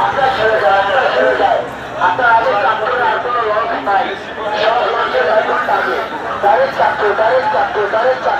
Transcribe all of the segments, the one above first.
আপনার ছেড়ে যায় আপনার ছেড়ে যায়। আপনার আগে কাপড়ের আর কোনো লস নাই। সব লসের এখন থাকে তাদের চাকরি তাদের চাকরি তাদের চাকরি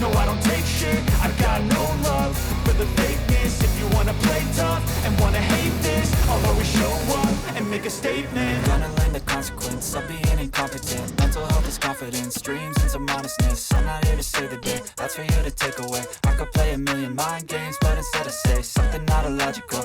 no I don't take shit. I've got no love for the fakeness. If you wanna play tough and wanna hate this I'll always show up and make a statement. Gonna learn the consequence of being incompetent. Mental health is confidence, dreams and some honestness I'm not here to save the day, that's for you to take away. I could play a million mind games, but instead I say Something not illogical